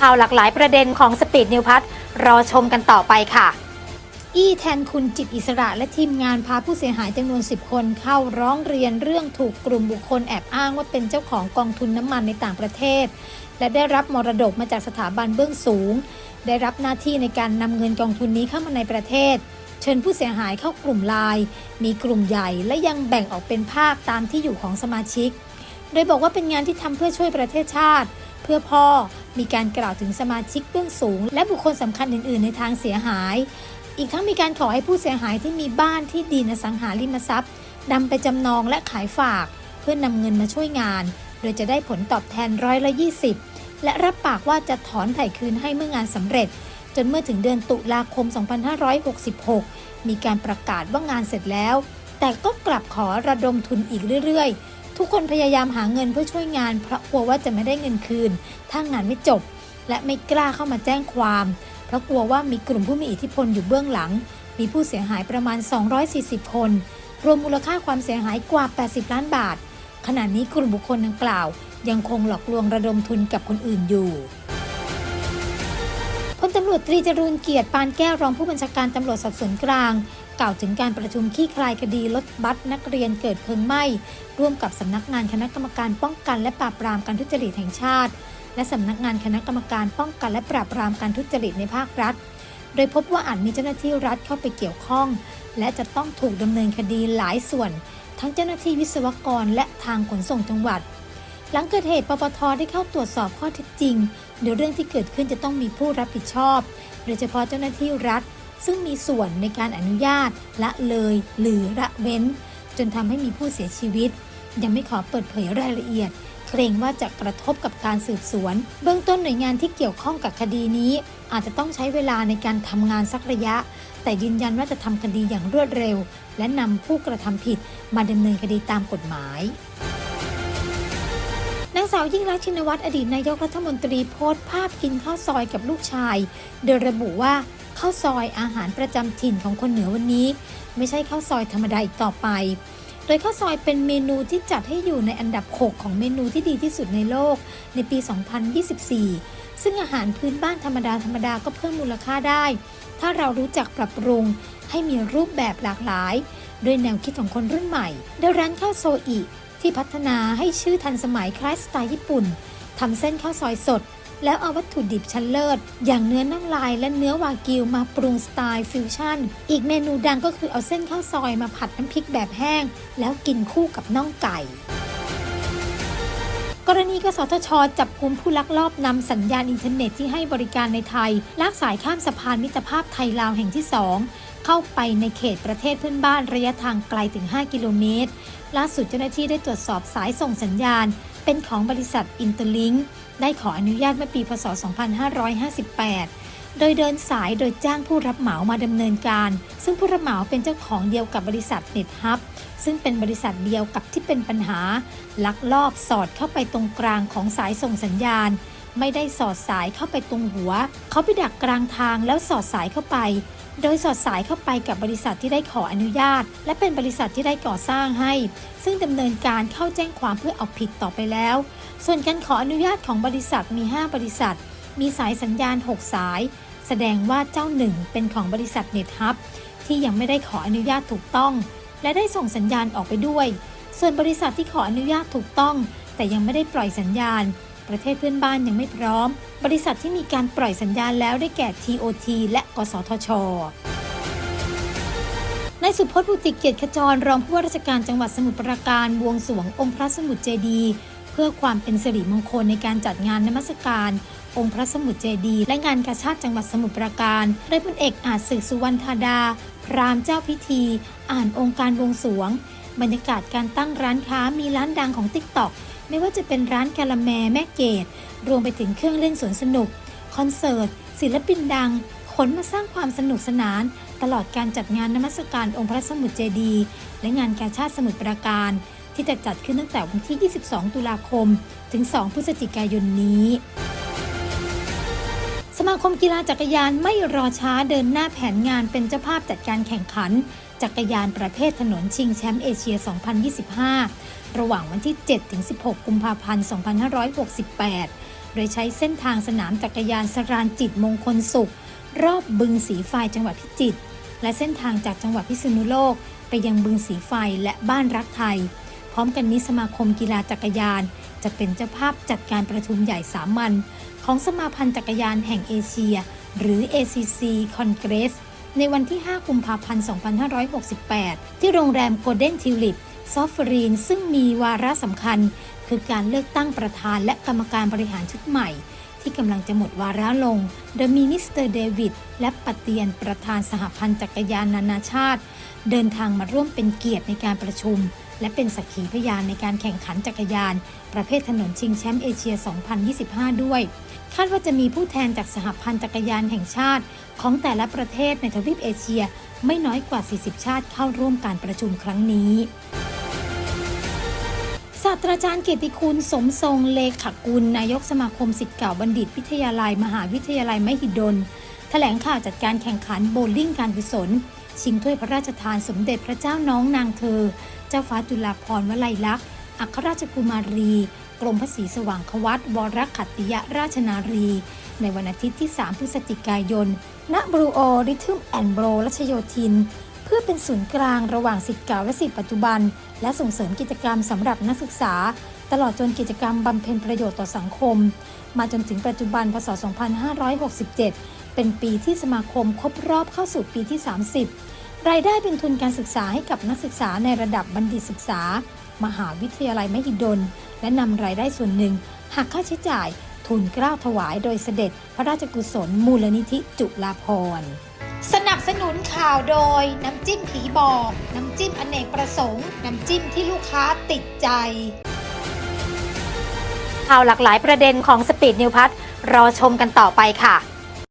ข่าวหลากหลายประเด็นของสปีดนิวพัทรอชมกันต่อไปค่ะ อี้แทนคุณจิตอิสระและทีมงานพาผู้เสียหายจำนวน 10 คนเข้าร้องเรียนเรื่องถูกกลุ่มบุคคลแอบอ้างว่าเป็นเจ้าของกองทุนน้ำมันในต่างประเทศ และได้รับมรดกมาจากสถาบันเบื้องสูง ได้รับหน้าที่ในการนำเงินกองทุนนี้เข้ามาในประเทศ เชิญผู้เสียหายเข้ากลุ่มไลน์มีกลุ่มใหญ่และยังแบ่งออกเป็นภาคตามที่อยู่ของสมาชิก โดยบอกว่าเป็นงานที่ทำเพื่อช่วยประเทศชาติ เพื่อพ่อ มีการกล่าวถึงสมาชิกเบื้องสูง และบุคคลสำคัญอื่น ๆ ในทางเสียหาย อีกทั้งมีการขอให้ผู้เสียหายที่มีบ้านที่ดินอสังหาริมทรัพย์นำไปจำนองและขายฝาก เพื่อนำเงินมาช่วยงาน โดยจะได้ผลตอบแทนร้อยละ20 และรับปากว่าจะถอนไถ่คืนให้เมื่องานสำเร็จ จนเมื่อถึงเดือนตุลาคม 2566 มีการประกาศว่างานเสร็จแล้ว แต่ก็กลับขอระดมทุนอีกเรื่อยๆ ทุกคนพยายามหาเงินเพื่อช่วยงาน เพราะกลัวว่าจะไม่ได้เงินคืน ถ้างานไม่จบ และไม่กล้าเข้ามาแจ้งความ เพราะกลัวว่ามีกลุ่มผู้มีอิทธิพลอยู่เบื้องหลัง มีผู้เสียหายประมาณ 240 คน รวมมูลค่าความเสียหายกว่า 80 ล้านบาท ขณะนี้กลุ่มบุคคลดังกล่าว ยังคงหลอกลวงระดมทุนกับคนอื่นอยู่พลตำรวจตรีจรูนเกียรติปานแก้วรองผู้บัญชาการตำรวจสอบสวนกลาง กล่าวถึงการประชุมขี้คลายคดีรถบัสนักเรียนเกิดเพลิงไหม้ ร่วมกับสำนักงานคณะกรรมการป้องกันและปราบปรามการทุจริตแห่งชาติ และสำนักงานคณะกรรมการป้องกันและปราบปรามการทุจริตในภาครัฐ โดยพบว่าอาจมีเจ้าหน้าที่รัฐเข้าไปเกี่ยวข้อง และจะต้องถูกดำเนินคดีหลายส่วน ทั้งเจ้าหน้าที่วิศวกรและทางขนส่งจังหวัด หลังเกิดเหตุปปทได้เข้าตรวจสอบข้อเท็จจริงโดยเรื่องที่เกิดขึ้นจะต้องมีผู้รับผิดชอบ โดยเฉพาะเจ้าหน้าที่รัฐ ซึ่งมีส่วนในการอนุญาต ละเลย หรือละเว้น จนทำให้มีผู้เสียชีวิต ยังไม่ขอเปิดเผยรายละเอียด เกรงว่าจะกระทบกับการสืบสวน เบื้องต้นหน่วยงานที่เกี่ยวข้องกับคดีนี้ อาจจะต้องใช้เวลาในการทำงานสักระยะ แต่ยืนยันว่าจะทำคดีอย่างรวดเร็ว และนำผู้กระทำผิดมาดำเนินคดีตามกฎหมายนางสาวยิ่งรักชินวัตรอดีตนายกรัฐมนตรีโพสต์ภาพกินข้าวซอยกับลูกชาย โดยระบุว่า ข้าวซอยอาหารประจำถิ่นของคนเหนือวันนี้ ไม่ใช่ข้าวซอยธรรมดาอีกต่อไป โดยข้าวซอยเป็นเมนูที่จัดให้อยู่ในอันดับ 6 ของเมนูที่ดีที่สุดในโลก ในปี 2024 ซึ่งอาหารพื้นบ้านธรรมดาธรรมดาก็เพิ่มมูลค่าได้ ถ้าเรารู้จักปรับปรุงให้มีรูปแบบหลากหลาย ด้วยแนวคิดของคนรุ่นใหม่โดยร้านข้าวโซอิที่พัฒนาให้ชื่อทันสมัยคล้ายสไตล์ญี่ปุ่นทำเส้นข้าวซอยสด แล้วเอาวัตถุดิบชั้นเลิศ อย่างเนื้อน่องลายและเนื้อวากิวมาปรุงสไตล์ฟิวชั่น อีกเมนูดังก็คือเอาเส้นข้าวซอยมาผัดน้ำพริกแบบแห้ง แล้วกินคู่กับน่องไก่กรณีกสทช จับกลุ่มผู้ลักลอบนำสัญญาณอินเทอร์เน็ตที่ให้บริการในไทย ลากสายข้ามสะพานมิตรภาพไทยลาวแห่งที่ 2 เข้าไปในเขตประเทศเพื่อนบ้านระยะทางไกลถึง 5 กิโลเมตร ล่าสุดเจ้าหน้าที่ได้ตรวจสอบสายส่งสัญญาณ เป็นของบริษัทอินเตอร์ลิง ได้ขออนุญาตเมื่อปีพศ 2558 โดยเดินสายโดยจ้างผู้รับเหมามาดำเนินการ ซึ่งผู้รับเหมาเป็นเจ้าของเดียวกับบริษัทเน็ตฮับซึ่งเป็นบริษัทเดียวกับที่เป็นปัญหา ลักลอบสอดเข้าไปตรงกลางของสายส่งสัญญาณ ไม่ได้สอดสายเข้าไปตรงหัว เขาไปดักกลางทางแล้วสอดสายเข้าไป โดยสอดสายเข้าไปกับบริษัทที่ได้ขออนุญาต และเป็นบริษัทที่ได้ก่อสร้างให้ ซึ่งดำเนินการเข้าแจ้งความเพื่อเอาผิดต่อไปแล้ว ส่วนการขออนุญาตของบริษัทมี 5 บริษัท มีสายสัญญาณ 6 สาย แสดงว่าเจ้าหนึ่งเป็นของบริษัทเน็ตฮับที่ยังไม่ได้ขออนุญาตถูกต้อง และได้ส่งสัญญาณออกไปด้วย ส่วนบริษัทที่ขออนุญาตถูกต้อง แต่ยังไม่ได้ปล่อยสัญญาณ ประเทศเพื่อนบ้านยังไม่พร้อม บริษัทที่มีการปล่อยสัญญาณแล้วได้แก่ TOT และกสทชนายสุพจน์บุติเกียรติขจรรองผู้ว่าราชการจังหวัดสมุทรปราการบวงสรวงองค์พระสมุทรเจดีย์เพื่อความเป็นสิริมงคลในการจัดงานนมัสการ องค์พระสมุทรเจดีย์และงานกาชาติจังหวัดสมุทรปราการโดยพลเอกอาจศึกสุวรรณธาดา พรามเจ้าพิธี อ่านองค์การบวงสรวง บรรยากาศการตั้งร้านค้ามีร้านดังของ t ิ k t o k ไม่ว่าจะเป็นร้านกาละแมแม่เกดรวมไปถึงเครื่องเล่นสวนสนุก คอนเสิร์ต ศิลปินดัง ขนมาสร้างความสนุกสนาน ตลอดการจัดงานนมัสการองค์พระสมุทรเจดีย์และงานกาชาติสมุทรปราการ ที่จะจัดขึ้นตั้งแต่วันที่ 22 ตุลาคม ถึง 2 พฤศจิกายนนี้ สมาคมกีฬาจักรยานไม่รอช้าเดินหน้าแผนงานเป็นเจ้าภาพจัดการแข่งขัน จักรยานประเภทถนนชิงแชมป์เอเชีย 2025 ระหว่างวันที่ 7-16 กุมภาพันธ์ 2568 โดยใช้เส้นทางสนามจักรยานสรานจิตมงคลสุข รอบบึงสีไฟจังหวัดพิจิตร และเส้นทางจากจังหวัดพิษณุโลก ไปยังบึงสีไฟและบ้านรักไทย พร้อมกันนี้สมาคมกีฬาจักรยาน จะเป็นเจ้าภาพจัดการประชุมใหญ่สามัญ ของสมาพันธ์จักรยานแห่งเอเชีย หรือ ACC Congress ในวันที่ 5 กุมภาพันธ์ 2568 ที่โรงแรม Golden Tulip ซอฟฟรีน ซึ่งมีวาระสำคัญ คือการเลือกตั้งประธานและกรรมการบริหารชุดใหม่ ที่กำลังจะหมดวาระลง โดยมีมิสเตอร์เดวิดและปฏิยนประธานสหพันธ์จักรยานนานาชาติ เดินทางมาร่วมเป็นเกียรติในการประชุม และเป็นสักขีพยานในการแข่งขันจักรยาน ประเภทถนนชิงแชมป์เอเชีย 2025 ด้วย คาดว่าจะมีผู้แทนจากสหพันธ์จักรยานแห่งชาติ ของแต่ละประเทศในทวีปเอเชีย ไม่น้อยกว่า 40 ชาติเข้าร่วมการประชุมครั้งนี้ศาสตราจารย์เกียรติคุณสมทรงเลขกุล นายกสมาคมสิทธิ์เก่าบัณฑิตวิทยาลัย มหาวิทยาลัยมหิดล แถลงข่าวจัดการแข่งขันโบลิ่งการกุศล ชิงถ้วยพระราชทานสมเด็จพระเจ้าน้องนางเธอ เจ้าฟ้าจุฬาภรณ์วลัยลักษณ์อัครราชกุมารี กรมพระศรีสว่างควัตวรขัตติยราชนารี ในวันอาทิตย์ที่ 3 พฤศจิกายน ณบรูโอริทึมแอนโบรรัชโยธิน เพื่อเป็นศูนย์กลางระหว่างสิทธิ์เก่าและสิทธิ์ปัจจุบัน และส่งเสริมกิจกรรมสำหรับนักศึกษา ตลอดจนกิจกรรมบำเพ็ญประโยชน์ต่อสังคม มาจนถึงปัจจุบันพศ 2567 เป็นปีที่สมาคมครบรอบเข้าสู่ปีที่ 30 รายได้เป็นทุนการศึกษาให้กับนักศึกษาในระดับบัณฑิตศึกษา มหาวิทยาลัยมหิดล และนำรายได้ส่วนหนึ่งหักค่าใช้จ่าย ทุนเกล้าถวายโดยเสด็จพระราชกุศลมูลนิธิจุฬาภรณ์สนับสนุนข่าวโดย น้ำจิ้มผีบอก น้ำจิ้มอเนกประสงค์ น้ำจิ้มที่ลูกค้าติดใจ ข่าวหลากหลายประเด็นของสปีดนิวพัทรอชมกันต่อไปค่ะ